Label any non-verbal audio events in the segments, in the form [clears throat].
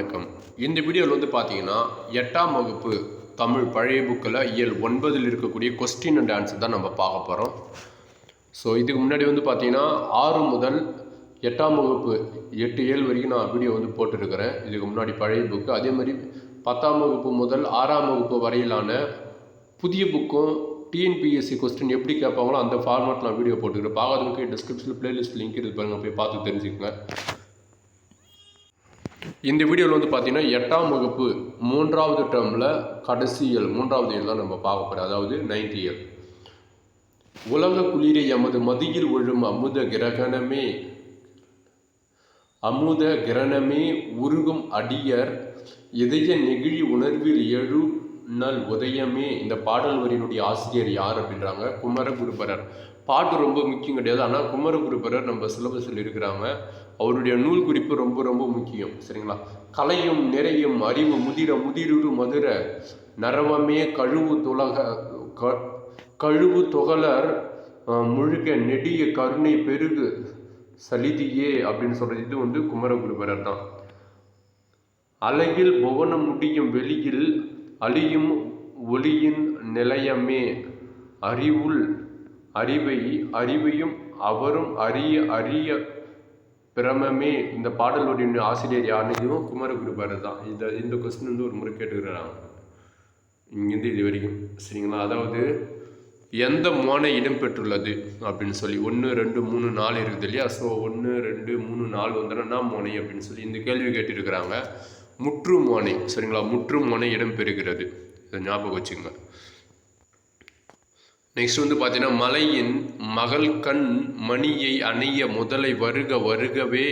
வணக்கம். இந்த வீடியோவில் வந்து பார்த்தீங்கன்னா எட்டாம் வகுப்பு தமிழ் பழைய புக்கில் இயல் ஒன்பதில் இருக்கக்கூடிய கொஸ்டின் அண்ட் ஆன்சர் தான் நம்ம பார்க்க போகிறோம் ஸோ இதுக்கு முன்னாடி வந்து பார்த்தீங்கன்னா ஆறு முதல் எட்டாம் வகுப்பு எட்டு ஏழு வரைக்கும் நான் வீடியோ வந்து போட்டிருக்கிறேன். இதுக்கு முன்னாடி பழைய புக்கு அதே மாதிரி பத்தாம் வகுப்பு முதல் ஆறாம் வகுப்பு வரையிலான புதிய புக்கும் டிஎன்பிஎஸ்சி கொஸ்டின் எப்படி கேட்பாங்களோ அந்த ஃபார்மேட் நான் வீடியோ போட்டுக்கிறேன். பார்க்கறதுக்கு டிஸ்கிரிப்ஷனில் பிளேலிஸ்ட் லிங்க் இருக்கு பாருங்கள் போய் பார்த்து தெரிஞ்சுக்கோங்க. இந்த வீடியோவில் வந்து பார்த்தீங்கன்னா எட்டாம் வகுப்பு மூன்றாவது டேர்மில் கடைசி இயல் மூன்றாவது இயல் தான் நம்ம பார்க்க போகிறோம் அதாவது நைன்த் இயல் உலக குளிரை எமது மதியில் ஒழும் அமுத கிரகணமே. அமுத கிரணமே உருகும் அடியர். இதய நெகிழி உணர்வில் எழு நல் உதயமே. இந்த பாடல் வரியினுடைய ஆசிரியர் யார் அப்படின்றாங்க? குமரகுருபரர். பாட்டு ரொம்ப முக்கியம் கிடையாது. ஆனால் குமரகுருபரர் நம்ம சிலபஸில் இருக்கிறாங்க. அவருடைய நூல் குறிப்பு ரொம்ப ரொம்ப முக்கியம். சரிங்களா? கலையும் நிறையும் அறிவு முதிர முதிருரு மதுர நரவமே கழுவு துலக க கழுவு தொகலர் முழுக நெடிய கருணை பெருகு சலிதியே அப்படின்னு சொல்கிறது இது வந்து குமரகுருபரர் தான். அழகில் புவனம் முடியும் வெளியில் அழியும் ஒளியின் நிலையமே. அறிவுள் அறிவை அறிவையும் அவரும் அறிய அறிய பிரமமே இந்த பாடலுடைய ஆசிரியர் யாருன்னு இதுவும் குமரகுருபரர் தான் இந்த இந்த கொஸ்டின் வந்து ஒரு முறை கேட்டுக்கிறாங்க. இங்கேருந்து இது வரைக்கும். சரிங்களா? அதாவது எந்த மோனை இடம்பெற்றுள்ளது அப்படின்னு சொல்லி ஒன்று ரெண்டு மூணு நாலு இருக்குது இல்லையா? ஸோ ஒன்று ரெண்டு மூணு நாலு வந்தோன்னா மோனை அப்படின்னு சொல்லி இந்த கேள்வி கேட்டிருக்கிறாங்க. முற்று மோனை சரிங்களா? முற்று மோனை இடம்பெறுகிறது. இதை ஞாபகம் வச்சுங்க நெக்ஸ்ட் வந்து பார்த்தீங்கன்னா மலையின் மகள் கண் மணியை அணைய முதலை வருக வருகவே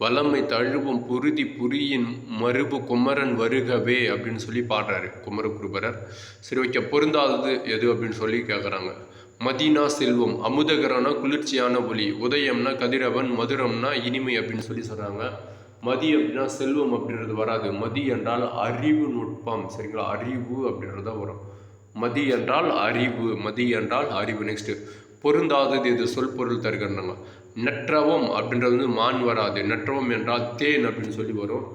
வளமை தழுவும் புருதி புரியின் மறுபு குமரன் வருகவே அப்படின்னு சொல்லி பாடுறாரு குமரகுருபரர். சரி ஓகே பொருந்தாதது எது அப்படின்னு சொல்லி கேட்குறாங்க மதினா செல்வம் அமுதகரனா குளிர்ச்சியான ஒளி உதயம்னா கதிரவன் மதுரம்னா இனிமை அப்படின்னு சொல்லி சொல்கிறாங்க மதி அப்படின்னா செல்வம் அப்படின்றது வராது. மதி என்றால் அறிவு நுட்பம். சரிங்களா? அறிவு அப்படின்றது தான் வரும். மதி என்றால் அறிவு மதி என்றால் அறிவு. நெக்ஸ்ட் பொருந்தாதது இது சொல் பொருள் தருகிறாங்க நற்றவம் அப்படின்றது வந்து மான் வராது. நற்றவம் என்றால் தேன் அப்படின்னு சொல்லி வரும்.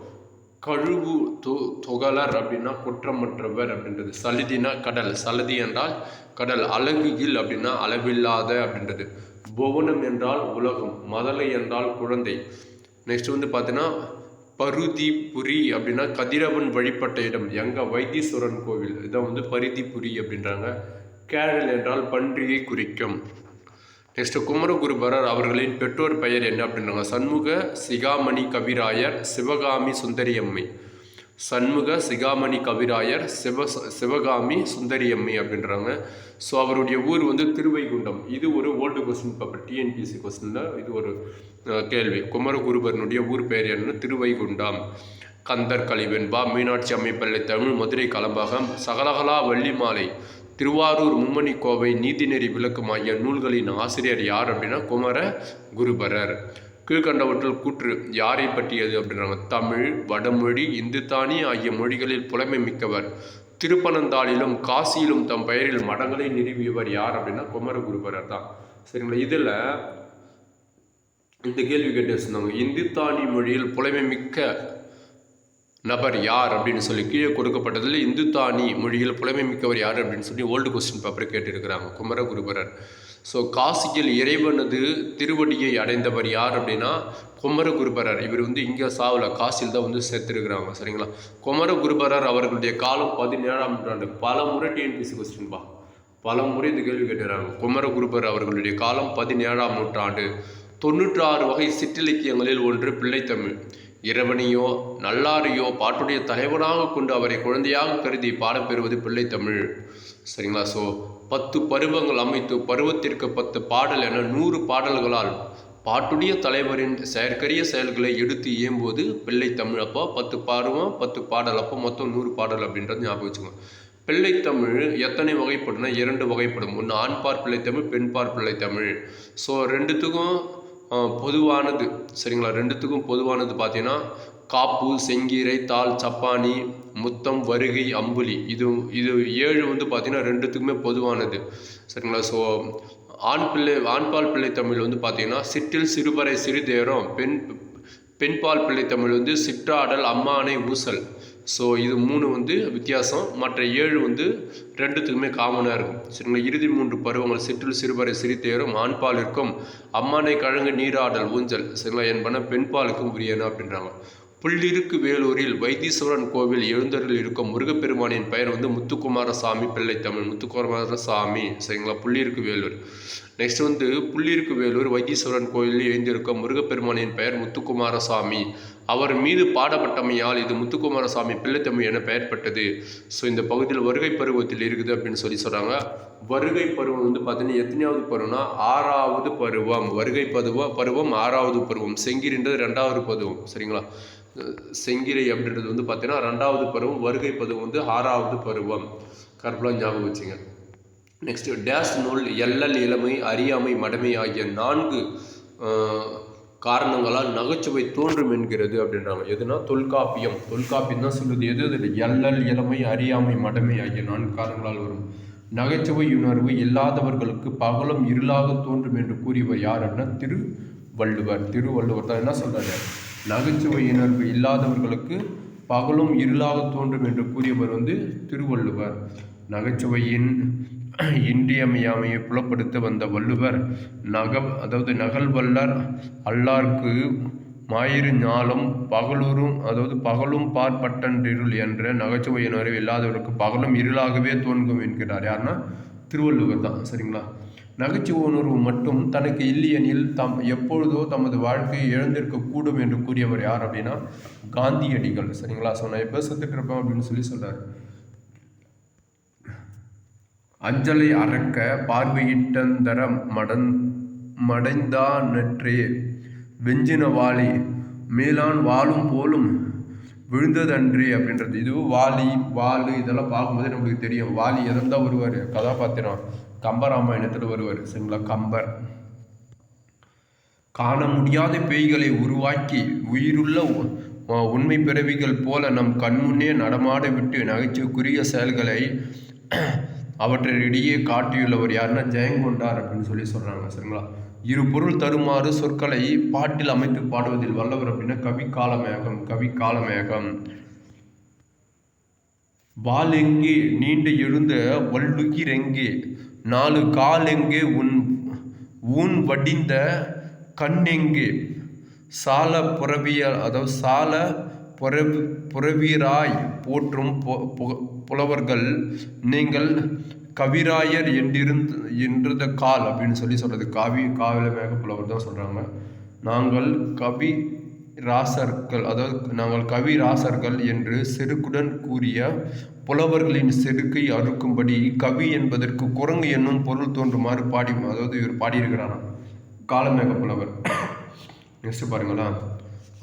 கழுவு தொ தொகலர் அப்படின்னா குற்றமற்றவர் அப்படின்றது. சலுதினா கடல். சலுதி என்றால் கடல். அழகுகில் அப்படின்னா அளவில்லாத அப்படின்றது. புவனம் என்றால் உலகம். மதலை என்றால் குழந்தை. நெக்ஸ்ட் வந்து பார்த்தீங்கன்னா பருதிபுரி அப்படின்னா கதிரவன் வழிபட்ட இடம். எங்க வைத்தீஸ்வரன் கோவில். இதான் வந்து பருதிபுரி அப்படின்றாங்க. கேரல் என்றால் பன்றியை குறிக்கும். நெக்ஸ்ட் குமரகுருபரர் அவர்களின் பெற்றோர் பெயர் என்ன அப்படின்றாங்க? சண்முக சிகாமணி கவிராயர் சிவகாமி சுந்தரியம்மை. சண்முக சிகாமணி கவிராயர் சிவ சிவகாமி சுந்தரியம்மை அப்படின்றாங்க. ஸோ அவருடைய ஊர் வந்து திருவைகுண்டம். இது ஒரு ஓல்டு கொஸ்டின் பேப்பர் டிஎன்பிஎஸ்சி கொஸ்டினில் இது ஒரு கேள்வி. குமரகுருபரனுடைய ஊர் பெயர் என்ன திருவைகுண்டம். கந்தர் கலிவெண்பா மீனாட்சி அமைப்பள்ளி தமிழ் மதுரை கலம்பகம் சகலகலா வள்ளிமாலை திருவாரூர் மும்மணி கோவை நீதிநெறி விளக்கம் ஆகிய நூல்களின் ஆசிரியர் யார் அப்படின்னா குமர குருபரர் கீழ்கண்டவற்றில் கூற்று யாரை பற்றியது? அப்படின்றாங்க தமிழ் வடமொழி இந்துத்தானி ஆகிய மொழிகளில் புலமை மிக்கவர். திருப்பனந்தாளிலும் காசியிலும் தம் பெயரில் மடங்களை நிறுவியவர் யார்? அப்படின்னா குமரகுருபரர் தான். சரிங்களா? இதில் இந்த கேள்வி கேட்டு வச்சுருந்தாங்க இந்துத்தானி மொழியில் புலமை மிக்க நபர் யார்? அப்படின்னு சொல்லி கீழே கொடுக்கப்பட்டதில் இந்துத்தானி மொழியில் புலமை மிக்கவர் யார்? அப்படின்னு சொல்லி ஓல்டு கொஸ்டின் பேப்பர் கேட்டிருக்கிறாங்க குமரகுருபரர் ஸோ காசியில் இறைவனது திருவடியை அடைந்தவர் யார் அப்படின்னா குமரகுருபரர் இவர் வந்து இங்கே சாவல காசியில் தான் வந்து சேர்த்துருக்கிறாங்க சரிங்களா? குமரகுருபரர் அவர்களுடைய காலம் பதினேழாம் நூற்றாண்டு. பல முறை டிஎன்பிசி கொஸ்டின்பா பல முறை இந்த கேள்வி கேட்டுறாங்க. குமரகுருபர் அவர்களுடைய காலம் பதினேழாம் நூற்றாண்டு. தொண்ணூற்றாறு வகை சிற்றிலக்கியங்களில் ஒன்று பிள்ளைத்தமிழ். இறைவனையோ நல்லாரையோ பாட்டுடைய தலைவனாக கொண்டு அவரை குழந்தையாக கருதி பாடப்பெறுவது பிள்ளைத்தமிழ். சரிங்களா? ஸோ பத்து பருவங்கள் அமைத்து பருவத்திற்கு பத்து பாடல் என நூறு பாடல்களால் பாட்டுடைய தலைவரின் செயற்கரிய செயல்களை எடுத்து இயம்புவது பிள்ளைத்தமிழ் அப்போ பத்து பருவம் பத்து பாடல் அப்போ மொத்தம் நூறு பாடல் அப்படின்றது ஞாபகம் வச்சுக்கோங்க. பிள்ளைத்தமிழ் எத்தனை வகைப்படும்னா இரண்டு வகைப்படும். ஒன்று ஆண்பார் பிள்ளைத்தமிழ் பெண்பார் பிள்ளைத்தமிழ் ஸோ ரெண்டுத்துக்கும் பொதுவானது. சரிங்களா? ரெண்டுத்துக்கும் பொதுவானது பார்த்தீங்கன்னா காப்பு செங்கீரை தாள் சப்பானி முத்தம் வருகை அம்புலி. இது இது ஏழு வந்து பார்த்திங்கன்னா ரெண்டுத்துக்குமே பொதுவானது. சரிங்களா? ஸோ ஆண் பிள்ளை ஆண்பால் பிள்ளை தமிழ் வந்து பார்த்தீங்கன்னா சிற்றில் சிறுபறை சிறுதேரம் பெண் பெண்பால் பிள்ளை தமிழ் வந்து சிற்றாடல் அம்மானை ஊசல். ஸோ இது மூணு வந்து வித்தியாசம். மற்ற ஏழு வந்து ரெண்டுத்துக்குமே காமனாக இருக்கும். சரிங்களா? இறுதி மூன்று பருவங்கள் சிற்றில் சிறுவரை சிரித்தேரும் ஆண்பால் இருக்கும் அம்மானை கழங்கு நீராடல் ஊஞ்சல் சரிங்களா? என்பன பெண்பாலுக்கும் உரியன அப்படின்றாங்க. புள்ளிருக்கு வேலூரில் வைத்தீஸ்வரன் கோவில் எழுந்தரில் இருக்கும் முருகப்பெருமானின் பெயர் வந்து முத்துக்குமாரசாமி பிள்ளை தமிழ் முத்துக்குமாரசாமி சரிங்களா? புள்ளிருக்கு வேலூர். நெக்ஸ்ட் வந்து புள்ளிருக்கு வேலூர் வைத்தீஸ்வரன் கோயிலில் எழுந்திருக்கும் முருகப்பெருமானின் பெயர் முத்துக்குமாரசாமி. அவர் மீது பாடப்பட்டமையால் இது முத்துக்குமாரசாமி பிள்ளைத்தமிழ் என பெயர் பட்டது ஸோ இந்த பகுதியில் வருகை பருவத்தில் இருக்குது அப்படின்னு சொல்லி சொல்கிறாங்க வருகை பருவம் வந்து பார்த்தீங்கன்னா எத்தனையாவது பருவம்னா ஆறாவது பருவம். வருகை பருவ பருவம் ஆறாவது பருவம். செங்கிரின்றது ரெண்டாவது பருவம். சரிங்களா? செங்கிரை அப்படின்றது வந்து பார்த்தீங்கன்னா ரெண்டாவது பருவம் வருகை பருவம் வந்து ஆறாவது பருவம். கருப்பெலாம் ஞாபகம் வச்சுங்க. நெக்ஸ்ட் டேஷ் நூல் எல்லல் இளமை அறியாமை மடமை ஆகிய நான்கு காரணங்களால் நகைச்சுவை தோன்றும் என்கிறது அப்படின்றாங்க. எதுனா தொல்காப்பியம். தொல்காப்பியம் தான் சொல்லுது. எது எது எல்லல் இளமை அறியாமை மடமை ஆகிய நான்கு காரணங்களால் வரும். நகைச்சுவை உணர்வு இல்லாதவர்களுக்கு பகலும் இருளாக தோன்றும் என்று கூறியவர் யார் அப்படின்னா திருவள்ளுவர். திருவள்ளுவர் தான் என்ன சொல்கிறாரு நகைச்சுவை உணர்வு இல்லாதவர்களுக்கு பகலும் இருளாக தோன்றும் என்று கூறியவர் வந்து திருவள்ளுவர். நகைச்சுவையின் [clears throat] இன்றியமையாமையை புலப்படுத்த வந்த வள்ளுவர் நக அதாவது நகல் வல்லர் அல்லார்க்கு மாயிரு ஞாலம் பகலூரும் அதாவது பகலும் பார்ப்பட்டன்றிருள் என்ற நகைச்சுவை உணர்வு இல்லாதவருக்கு பகலும் இருளாகவே தோன்றும் என்கிறார். யாருன்னா திருவள்ளுவர் தான். சரிங்களா? நகைச்சுவை உணர்வு மட்டும் தனக்கு இல்லையெனில் தம் எப்பொழுதோ தமது வாழ்க்கையை இழந்திருக்க கூடும் என்று கூறியவர் யார் அப்படின்னா காந்தியடிகள். சரிங்களா? ஸோ நான் எப்போ செத்துட்டு இருப்பேன் அப்படின்னு சொல்லி சொல்கிறார் அஞ்சலை அறக்க பார்வையிட்டந்தரம் மடன் மடைந்தா நற்றே. வெஞ்சின வாளி மேலான் வாழும் போலும் விழுந்ததன்றி அப்படின்றது. இது வாலி வாலு இதெல்லாம் பார்க்கும்போது நம்மளுக்கு தெரியும். வாலி எதில் தான் வருவார். கதாபாத்திரம் கம்பராமாயணத்தில் வருவார். சரிங்களா? கம்பர். காண முடியாத பேய்களை உருவாக்கி உயிருள்ள உண்மை பிறவிகள் போல நம் கண்முன்னே நடமாட விட்டு நகைச்சுக்குரிய செயல்களை அவற்றிடையே காட்டியுள்ளவர் யாருன்னா ஜெயங்கொண்டார் அப்படின்னு சொல்லி சொல்கிறாங்க சரிங்களா? இரு பொருள் தருமாறு சொற்களை பாட்டில் அமைத்து பாடுவதில் வல்லவர் அப்படின்னா கவி காலமேகம் கவி காலமேகம். வாலெங்கே நீண்ட எழுந்த வல்லுகிரெங்கே நாலு காலெங்கே உன் ஊன் வடிந்த கண்ணெங்கே. சால புறவியல் அதாவது சால புறவி புறவீராய் போற்றும் புலவர்கள் நீங்கள் கவிராயர் என்றிருந்த என்றத கால் அப்படின்னு சொல்லி சொல்கிறது காவி காவிலமேக புலவர் தான் சொல்கிறாங்க நாங்கள் கவி ராசர்கள் அதாவது நாங்கள் கவி ராசர்கள் என்று செருக்குடன் கூறிய புலவர்களின் செருக்கை அறுக்கும்படி கவி என்பதற்கு குரங்கு என்னும் பொருள் தோன்றுமாறு பாடி அதாவது இவர் பாடியிருக்கிறானா காலமேக புலவர். [coughs] நெக்ஸ்ட் பாருங்களா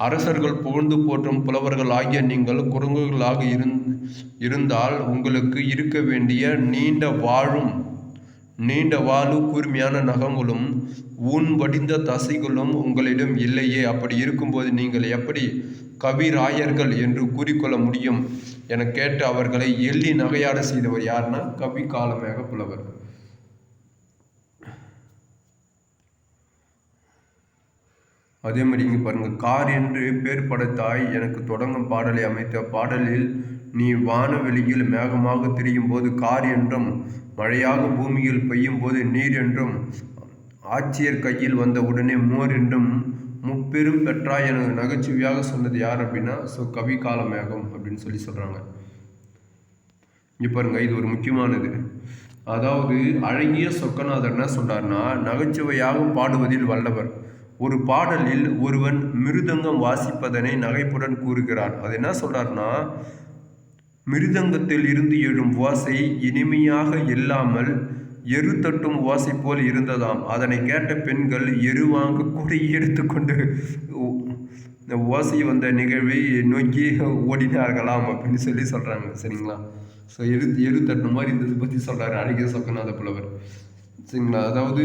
அரசர்கள் புகழ்ந்து போற்றும் புலவர்கள் ஆகிய நீங்கள் குரங்குகளாக இருந் இருந்தால் உங்களுக்கு இருக்க வேண்டிய நீண்ட வாழும் நீண்ட வாழு கூர்மையான நகங்களும் ஊன் வடிந்த தசைகளும் உங்களிடம் இல்லையே. அப்படி இருக்கும்போது நீங்கள் எப்படி கவிராயர்கள் என்று கூறிக்கொள்ள முடியும்? என கேட்டு அவர்களை எள்ளி நகையாட செய்தவர் யாருன்னா கவி காலமேக புலவர். அதே மாதிரி இங்கே பாருங்கள் கார் என்று பேர் படைத்தாய் எனக்கு தொடங்கும் பாடலை அமைத்த பாடலில் நீ வானவெளியில் மேகமாக திரியும் போது கார் என்றும் மழையாக பூமியில் பெய்யும் போது நீர் என்றும் ஆட்சியர் கையில் வந்த உடனே மோர் என்றும் முப்பெரும் பெற்றாய் என நகைச்சுவையாக சொன்னது யார் அப்படின்னா ஸோ கவி காலமேகம் அப்படின்னு சொல்லி சொல்கிறாங்க இங்கே பாருங்கள் இது ஒரு முக்கியமானது. அதாவது அழகிய சொக்கநாதர் என்ன சொல்கிறாருன்னா நகைச்சுவையாக பாடுவதில் வல்லவர். ஒரு பாடலில் ஒருவன் மிருதங்கம் வாசிப்பதனை நகைப்புடன் கூறுகிறான். அது என்ன சொல்றாருன்னா மிருதங்கத்தில் இருந்து எழும் ஓசை இனிமையாக இல்லாமல் எரு தட்டும் ஓசை போல் இருந்ததாம். அதனை கேட்ட பெண்கள் எரு வாங்க கூட எடுத்துக்கொண்டு ஓசை வந்த நிகழ்வை நோக்கி ஓடினார்களாம் அப்படின்னு சொல்லி சொல்கிறாங்க சரிங்களா? ஸோ எரு எரு தட்டுன மாதிரி இருந்தது பற்றி சொல்கிறாரு அழகிய சொக்கநாத புலவர் சரிங்களா? அதாவது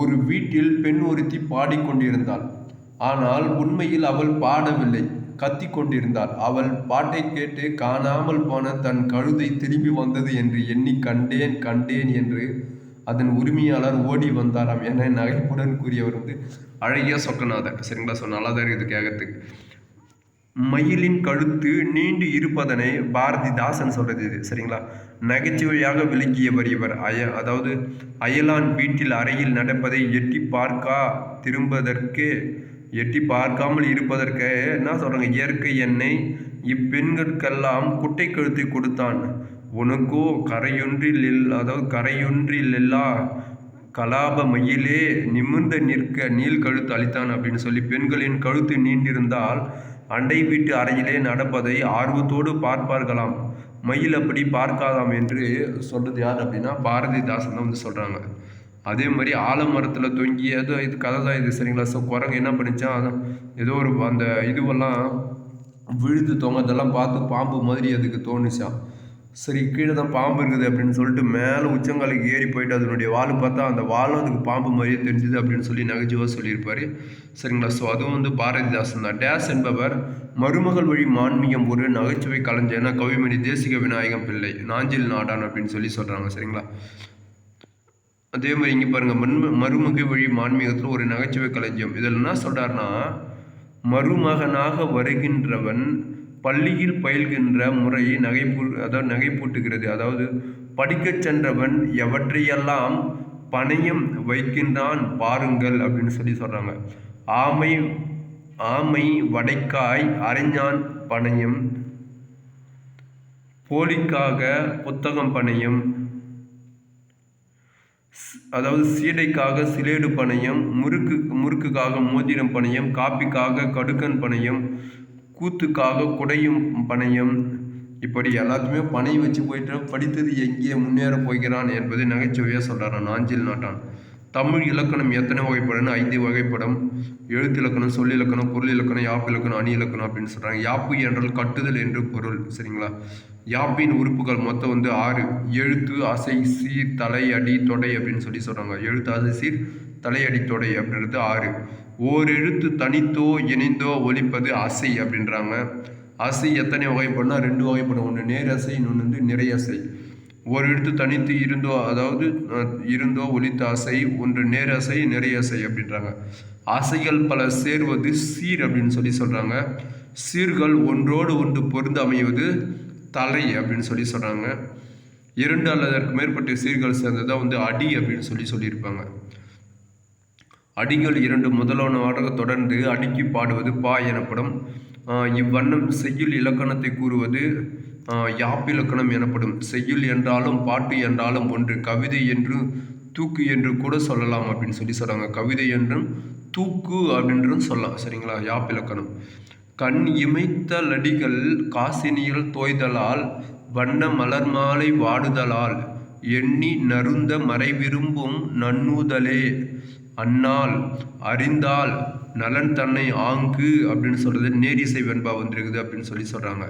ஒரு வீட்டில் பெண் ஒருத்தி பாடிக்கொண்டிருந்தாள் ஆனால் உண்மையில் அவள் பாடவில்லை. கத்தி கொண்டிருந்தாள். அவள் பாட்டை கேட்டு காணாமல் போன தன் கழுதை திரும்பி வந்தது என்று எண்ணி கண்டேன் கண்டேன் என்று அதன் உரிமையாளர் ஓடி வந்தாராம் என நகைப்புடன் கூறியவர் வந்து அழகிய சொக்கநாதர் சரிங்களா? ஸோ நல்லா தான் இருக்குது கேட்கறதுக்கு. மயிலின் கழுத்து நீண்டு இருப்பதனை பாரதிதாசன் சொல்றது இது. சரிங்களா? நகைச்சுவையாக விளங்கியவர் இவர் அய அதாவது அயலான் வீட்டில் அறையில் நடப்பதை எட்டி பார்க்கா திரும்பதற்கு எட்டி பார்க்காமல் இருப்பதற்கு என்ன சொல்கிறாங்க இயற்கை எண்ணெய் இப்பெண்களுக்கெல்லாம் குட்டை கழுத்தை கொடுத்தான். உனக்கோ கரையொன்றில் இல்- அதாவது கரையொன்றில் இல்லா கலாப மயிலே நிமிர்ந்து நிற்க நீள் கழுத்து அளித்தான் அப்படின்னு சொல்லி பெண்களின் கழுத்து நீண்டிருந்தால் அண்டை வீட்டு அறையிலே நடப்பதை ஆர்வத்தோடு பார்ப்பார்களாம். மயில் அப்படி பார்க்காதாம் என்று சொல்கிறது யார் அப்படின்னா பாரதிதாசன் தான் வந்து சொல்கிறாங்க அதே மாதிரி ஆலமரத்தில் தொங்கி ஏதோ இது கதை தான் இது சரிங்களா? ஸோ குரங்கு என்ன பண்ணிச்சா அதான் ஏதோ ஒரு அந்த இதுவெல்லாம் விழுது தொங்கதெல்லாம் பார்த்து பாம்பு மாதிரி அதுக்கு தோணுச்சான் சரி கீழே தான் பாம்பு இருக்குது அப்படின்னு சொல்லிட்டு மேலே உச்சங்காலுக்கு ஏறி போயிட்டு அதனுடைய வால் பார்த்தா அந்த வாலும் அதுக்கு பாம்பு மாதிரியே தெரிஞ்சுது அப்படின்னு சொல்லி நகைச்சுவாக சொல்லியிருப்பார். சரிங்களா? ஸோ அதுவும் வந்து பாரதிதாசன் தான். டேஸ் என்பவர் மருமகள் வழி மான்மியம் ஒரு நகைச்சுவை கலைஞர்னா கவிமணி தேசிக விநாயகம் பிள்ளை நாஞ்சில் நாடான் அப்படின்னு சொல்லி சொல்கிறாங்க சரிங்களா? அதே மாதிரி இங்கே பாருங்கள் மண்ம மருமகை வழி மான்மீகத்தில் ஒரு நகைச்சுவை களஞ்சியம் இதில் என்ன சொல்கிறாருன்னா மருமகனாக வருகின்றவன் பள்ளியில் பயில்கின்ற முறை நகைப்பூ அதாவது நகைப்பூட்டுகிறது. அதாவது படிக்கச் சென்றவன் எவற்றையெல்லாம் பணையம் வைக்கின்றான் பாருங்கள் அப்படின்னு சொல்லி சொல்கிறாங்க ஆமை ஆமை வடைக்காய் அரைஞான் பணையம். போலிக்காக புத்தகம் பணையம். அதாவது சீடைக்காக சிலேடு பணையம். முறுக்கு முறுக்குக்காக மோதிரம் பணையம். காப்பிக்காக கடுக்கன் பணையம். கூத்துக்காக குடையும் பனையும் இப்படி எல்லாத்தையுமே பனை வச்சு போயிட்டு படித்தது எங்கே முன்னேற போகிறான் என்பதை நகைச்சுவையாக சொல்கிறான் நாஞ்சில் நாட்டான். தமிழ் இலக்கணம் எத்தனை வகைப்படம்னு ஐந்து வகைப்படம். எழுத்து இலக்கணம் சொல் இலக்கணம் பொருள் இலக்கணம் யாப்பு இலக்கணம் அணி இலக்கணம் அப்படின்னு சொல்கிறாங்க யாப்பு என்றால் கட்டுதல் என்று பொருள் சரிங்களா? யாப்பின் உறுப்புகள் மொத்தம் வந்து ஆறு. எழுத்து அசை சீர் தலை அடி தொடை அப்படின்னு சொல்லி சொல்கிறாங்க எழுத்து அசை சீர் தலையடி தொடை அப்படின்றது ஆறு. ஓர் எழுத்து தனித்தோ இணைந்தோ ஒலிப்பது அசை அப்படின்றாங்க. அசை எத்தனை வகைப்படும்னா ரெண்டு வகைப்படும். ஒன்று நேர் அசை இன்னொன்று வந்து நிறை அசை. ஒரு எழுத்து தனித்து இருந்தோ அதாவது இருந்தோ ஒலித்த அசை ஒன்று நேர் அசை நிறை அசை அப்படின்றாங்க. அசைகள் பல சேர்வது சீர் அப்படின்னு சொல்லி சொல்கிறாங்க சீர்கள் ஒன்றோடு ஒன்று பொருந்து அமைவது தலை அப்படின்னு சொல்லி சொல்கிறாங்க இரண்டு அல்லது அதற்கு மேற்பட்ட சீர்கள் சேர்ந்ததான் வந்து அடி அப்படின்னு சொல்லி சொல்லியிருப்பாங்க. அடிகள் இரண்டு முதலானவாக தொடர்ந்து அடுக்கி பாடுவது பா எனப்படும். இவ்வண்ணம் செய்யுள் இலக்கணத்தை கூறுவது யாப்பிலக்கணம் எனப்படும். செய்யுள் என்றாலும் பாட்டு என்றாலும் ஒன்று கவிதை என்று தூக்கு என்று கூட சொல்லலாம் அப்படின்னு சொல்லி சொல்கிறாங்க கவிதை என்றும் தூக்கு அப்படின்றும் சொல்லலாம். சரிங்களா? யாப்பிலக்கணம் கண் இமைத்தலடிகள் காசினியில் தோய்தலால் வண்ண மலர் மாலை வாடுதலால் எண்ணி நருந்த மறை விரும்பும் நன்னூதலே அன்னால் அறிந்தால் நலன் தன்னை ஆங்கு அப்படின்னு சொல்கிறது நேரிசை வெண்பா வந்திருக்குது அப்படின்னு சொல்லி சொல்கிறாங்க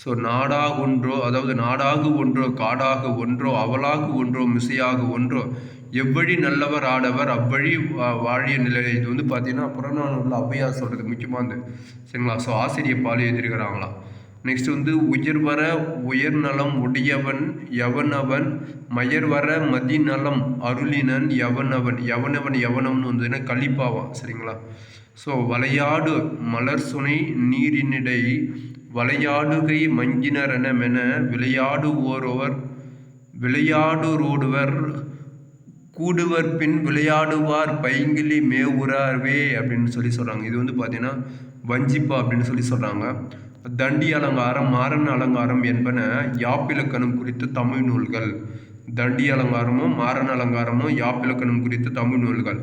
ஸோ நாடாக ஒன்றோ அதாவது நாடாக ஒன்றோ காடாக ஒன்றோ அவளாக ஒன்றோ மிசையாக ஒன்றோ எவ்வழி நல்லவர் ஆடவர் அவ்வழி வா- வாழிய நிலை இது வந்து பார்த்தீங்கன்னா புறநானூரில் ஔவையார் சொல்கிறது முக்கியமானது. சரிங்களா? ஸோ ஆசிரியர் பால் எழுதியிருக்கிறாங்களாம். நெக்ஸ்ட் வந்து உயர்வர நலம் உடையவன் எவனவன் மயர்வர மதிநலம் அருளினன் எவனவன் எவனவன் எவனவன் வந்து கழிப்பாவான் சரிங்களா? ஸோ வளையாடு மலர் சுனை நீரினிடை வளையாடுகை மங்கினரெனமென விளையாடுவோரவர் விளையாடுரோடுவர் கூடுவர் பின் விளையாடுவார் பைங்கிலி மேவுறார்வே அப்படின்னு சொல்லி சொல்கிறாங்க இது வந்து பார்த்தீங்கன்னா வஞ்சிப்பா அப்படின்னு சொல்லி சொல்கிறாங்க தண்டி அலங்காரம் மாறன் அலங்காரம் என்பன யாப்பிலக்கணம் குறித்த தமிழ் நூல்கள். தண்டி அலங்காரமும் மாறன் அலங்காரமும் யாப்பிலக்கணம் குறித்த தமிழ் நூல்கள்.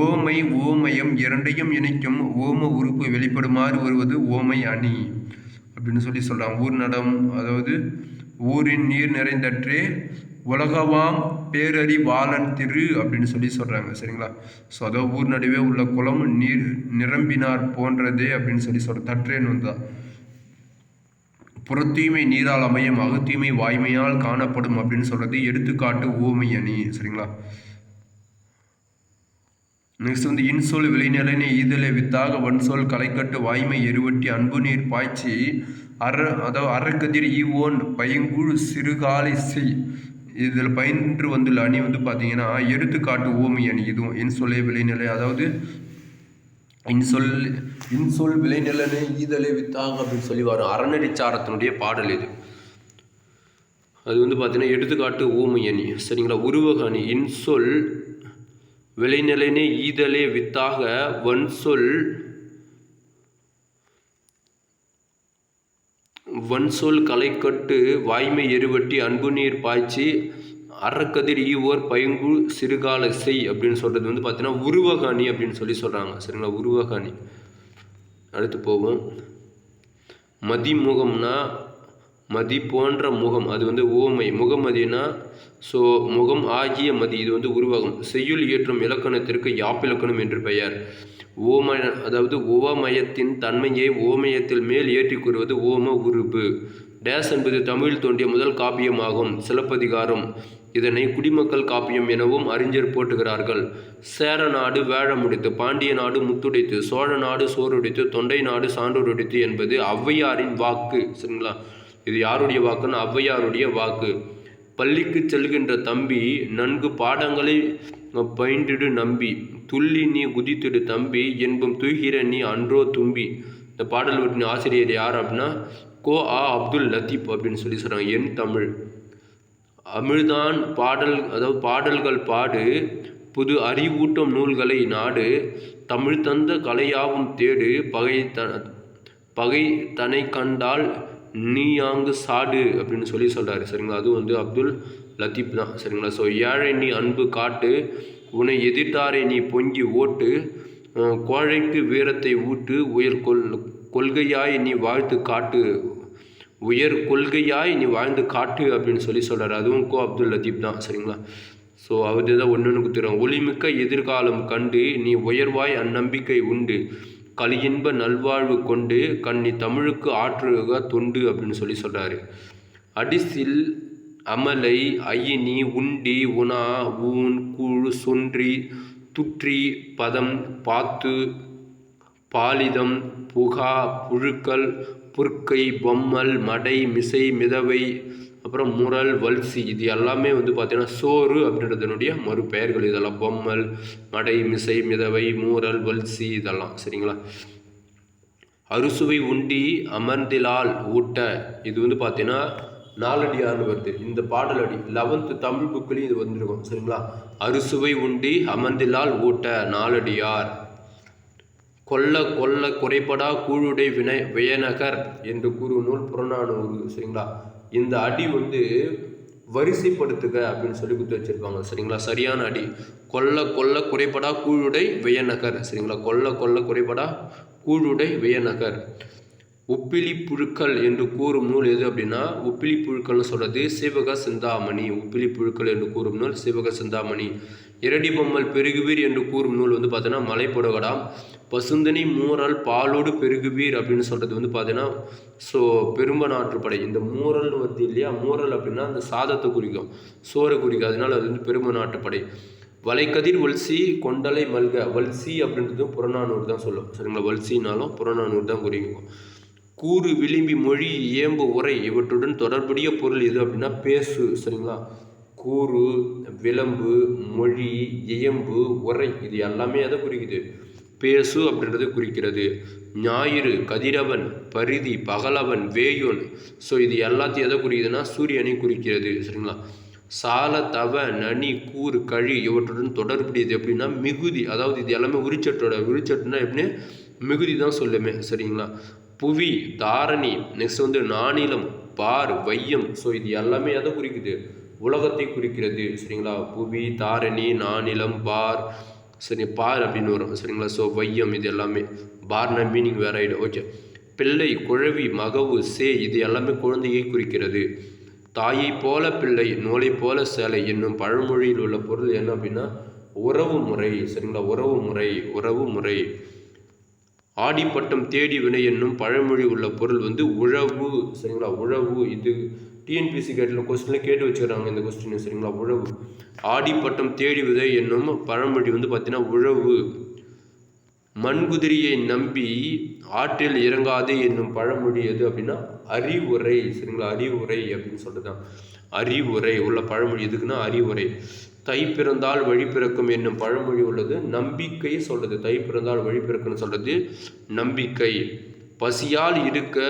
ஓமை ஓமயம் இரண்டையும் இணைக்கும் ஓம உறுப்பு வெளிப்படுமாறு வருவது ஓமை அணி அப்படின்னு சொல்லி சொல்கிறாங்க ஊர் நடம் அதாவது ஊரின் நீர் நிறைந்தற்றே உலகவாம் பேரறி வாளன் திரு அப்படின்னு சொல்லி சொல்கிறாங்க சரிங்களா? ஸோ அதாவது ஊர் நடுவே உள்ள குளம் நீர் நிரம்பினார் போன்றதே அப்படின்னு சொல்லி சொல்ற தற்றேன்னு வந்தால் புறத்தூய்மை நீரால் அமையும் அகத்தூய்மை வாய்மையால் காணப்படும் அப்படின்னு சொல்கிறது எடுத்துக்காட்டு ஓமை அணி சரிங்களா? நெக்ஸ்ட் வந்து இன்சொல் விளைநிலைனை ஈதலை வித்தாக வன்சொல் களைக்கட்டு வாய்மை எருவட்டி அன்பு நீர் பாய்ச்சி அற அதாவது அறக்கதிர் ஈவோன் பயங்குழு சிறுகாலை செய். இதில் பயின்று வந்துள்ள அணி வந்து பார்த்தீங்கன்னா எடுத்துக்காட்டு ஓமி அணி இதுவும் இன்சொலை விளைநிலை. அதாவது இன்சொல் இன்சொல் விளைநிலனே ஈதலே வித்தாக அப்படின்னு சொல்லி வரும். அறநடிச்சாரத்தினுடைய பாடல் இது. அது வந்து பார்த்தீங்கன்னா எடுத்துக்காட்டு ஊமை அணி சரிங்களா? உருவக அணி இன்சொல் விளைநிலைனே ஈதலே வித்தாக வன்சொல் வன்சொல் களைக்கட்டு வாய்மை எருவட்டி அன்பு நீர் பாய்ச்சி அறக்கதிர் ஈவோர் பயங்கு சிறுகால செய் அப்படின்னு சொல்கிறது வந்து பார்த்தீங்கன்னா உருவக அணி அப்படின்னு சொல்லி சொல்கிறாங்க சரிங்களா? உருவக அணி அடுத்து போவோம். மதிமுகம்னா மதி போன்ற முகம். அது வந்து ஓமை. முகமதினா ஸோ முகம் ஆகிய மதி. இது வந்து உருவகம். செய்யுள் இயற்றும் இலக்கணத்திற்கு யாப்பிலக்கணம் என்று பெயர். ஓம அதாவது உவமயத்தின் தன்மையை ஓமயத்தில் மேல் ஏற்றி கூறுவது ஓம உருபு டேஸ் என்பது தமிழில் தோன்றிய முதல் காப்பியமாகும் சிலப்பதிகாரம். இதனை குடிமக்கள் காப்பியம் எனவும் அறிஞர் போட்டுகிறார்கள் சேர நாடு வேழ முடித்து பாண்டிய நாடு முத்துடைத்து சோழ நாடு சோறுடைத்து தொண்டை நாடு சான்றோருடைத்து என்பது ஔவையாரின் வாக்கு. சரிங்களா? இது யாருடைய வாக்குன்னா ஔவையாருடைய வாக்கு. பள்ளிக்கு செல்கின்ற தம்பி நன்கு பாடங்களை பயின்றிடு நம்பி துள்ளி நீ குதித்திடு தம்பி என்பும் துய்கிற நீ அன்றோ தும்பி. இந்த பாடல் வீட்டின் ஆசிரியர் யார் அப்படின்னா கோ ஆ அப்துல் லத்தீப் அப்படின்னு சொல்லி சொல்கிறாங்க என் தமிழ். அமிழ்தான் பாடல் அதாவது பாடல்கள் பாடு புது அறிவூட்டும் நூல்களை நாடு தமிழ் தந்த கலையாவும் தேடு பகை த பகை தனை கண்டால் நீயாங்கு சாடு அப்படின்னு சொல்லி சொல்கிறாரு சரிங்களா? அதுவும் வந்து அப்துல் லத்தீப் தான். சரிங்களா? ஸோ ஏழை நீ அன்பு காட்டு உன்னை எதிர்த்தாரை நீ பொங்கி ஓட்டு கோழைக்கு வீரத்தை ஊட்டு உயர் கொள் கொள்கையாய் நீ வாழ்த்து காட்டு உயர் கொள்கையாய் நீ வாழ்ந்து காட்டு அப்படின்னு சொல்லி சொல்கிறார் அதுவும் கோ அப்துல் லத்தீப் தான் சரிங்களா? ஸோ அவர் தான் ஒன்று ஒன்று குத்துறோம் ஒளிமிக்க எதிர்காலம் கண்டு நீ உயர்வாய் அந்நம்பிக்கை உண்டு. கலியின்ப நல்வாழ்வு கொண்டு கண்ணி தமிழுக்கு ஆற்றுக தொண்டு அப்படின்னு சொல்லி சொல்கிறாரு அடிசில் அமலை அயினி உண்டி உணா ஊன் கூழ் சொன்றி துற்றி பதம் பாத்து பாலிதம் புகா புழுக்கள் புற்கை பொம்மல் மடை மிசை மிதவை அப்புறம் முரல் வல்சி இது எல்லாமே வந்து பார்த்திங்கன்னா சோறு அப்படின்றதனுடைய மறுபெயர்கள். இதெல்லாம் பொம்மல் மடை மிசை மிதவை மூரல் வல்சி இதெல்லாம். சரிங்களா? அறுசுவை உண்டி அமர்ந்திலால் ஊட்ட. இது வந்து பார்த்தீங்கன்னா நாலடியார்னு வருது. இந்த பாடல் அடி லெவன்த்து தமிழ் புக்லேயும் இது வந்திருக்கும். சரிங்களா? அறுசுவை உண்டி அமர்ந்திலால் ஊட்ட நாலடியார். கொல்ல கொல்ல குறைபடா கூழுடை வினை வியநகர் என்று கூறும் நூல் புறநானூறு சரிங்களா? இந்த அடி வந்து வரிசைப்படுத்துக அப்படின்னு சொல்லி கொடுத்து வச்சுருப்பாங்க சரிங்களா? சரியான அடி. கொல்ல கொல்ல குறைபடா கூழுடை வியநகர் சரிங்களா? கொல்ல கொல்ல குறைபடா கூழுடை வியநகர் உப்பிலி புழுக்கள் என்று கூறும் நூல் எது அப்படின்னா உப்பிலி புழுக்கள்னு சொல்கிறது சிவக சிந்தாமணி உப்பிலி புழுக்கள் என்று கூறும் நூல் சிவக சிந்தாமணி. இரடி பொம்மல் பெருகுவீர் என்று கூறும் நூல் வந்து பார்த்தோன்னா மலைப்படுகடாம். பசுந்தனி மூரல் பாலோடு பெருகுவீர் அப்படின்னு சொல்கிறது வந்து பார்த்தீங்கன்னா ஸோ பெரும்ப நாற்றுப்படை இந்த மூரல்னு வந்து இல்லையா? மூரல் அப்படின்னா அந்த சாதத்தை குறிக்கும் சோறை குறிக்கும். அதனால அது வந்து பெரும்ப நாட்டுப்படை வலைக்கதிர் வல்சி கொண்டலை மல்க. வல்சி அப்படின்றதும் புறநானூறு தான் சொல்லும். சரிங்களா? வல்சினாலும் புறநானூறு தான் குறிக்கும். கூறு விளிம்பி மொழி இயம்பு உரை இவற்றுடன் தொடர்புடைய பொருள் எது அப்படின்னா பேசு. சரிங்களா? கூறு விளம்பு மொழி இயம்பு உரை. இது எல்லாமே அதை குறிக்குது. பேசு அப்படின்றது குறிக்கிறது. ஞாயிறு கதிரவன் பரிதி பகலவன் வேயோன். ஸோ இது எல்லாத்தையும் எதை குறிக்குதுன்னா சூரியனை குறிக்கிறது. சரிங்களா? சால தவ நனி கூறு கழி இவற்றுடன் தொடர்புடையது எப்படின்னா மிகுதி. அதாவது இது எல்லாமே உரிச்சட்டோட உரிச்சட்டுனா எப்படின்னு மிகுதி தான் சொல்லுமே. சரிங்களா? புவி தாரணி நெக்ஸ்ட் வந்து நானிலம் பார் வையம். ஸோ இது எல்லாமே எதை குறிக்குது? உலகத்தை குறிக்கிறது. சரிங்களா? புவி தாரணி நானிலம் பார். சரி பார் அப்படின்னு வரும். சரிங்களா? ஸோ வையம் இது எல்லாமே. பார்னா மீனிங் வேற ஆகிடும் ஓகே பிள்ளை குழவி மகவு சே இது எல்லாமே குழந்தையை குறிக்கிறது. தாயை போல பிள்ளை நூலை போல சேலை என்னும் பழமொழியில் உள்ள பொருள் என்ன அப்படின்னா உறவு முறை. சரிங்களா? உறவு முறை உறவு முறை. ஆடிப்பட்டம் தேடி வினை என்னும் பழமொழி உள்ள பொருள் வந்து உழவு. சரிங்களா? உழவு இது டிஎன்பிசி கேட்டில் கொஸ்டினில் கேட்டு வச்சுக்கிறாங்க இந்த கொஸ்டின் சரிங்களா? உழவு. ஆடிப்பட்டம் தேடி விதை என்னும் பழமொழி வந்து பார்த்தீங்கன்னா உழவு. மண்குதிரியை நம்பி ஆற்றில் இறங்காதே என்னும் பழமொழி எது அப்படின்னா அறிவுரை சரிங்களா? அறிவுரை அப்படின்னு சொல்லிட்டு அறிவுரை உள்ள பழமொழி எதுக்குன்னா அறிவுரை. தை பிறந்தால் வழி பிறக்கும் என்னும் பழமொழி உள்ளது. நம்பிக்கையை சொல்கிறது தை பிறந்தால் வழி பிறக்கும்னு சொல்கிறது நம்பிக்கை. பசியால் இருக்க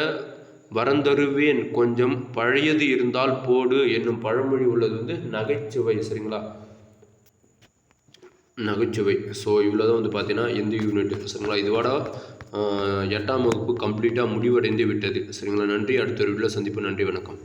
வரந்தருவேன் கொஞ்சம் பழையது இருந்தால் போடு என்னும் பழமொழி உள்ளது வந்து நகைச்சுவை சரிங்களா? நகைச்சுவை. ஸோ இவ்வளோ தான் வந்து பார்த்தீங்கன்னா எந்த யூனிட் சரிங்களா? இதுவாட எட்டாம் வகுப்பு கம்ப்ளீட்டாக முடிவடைந்து விட்டது. சரிங்களா? நன்றி. அடுத்த வீடியோவில் சந்திப்பு நன்றி வணக்கம்.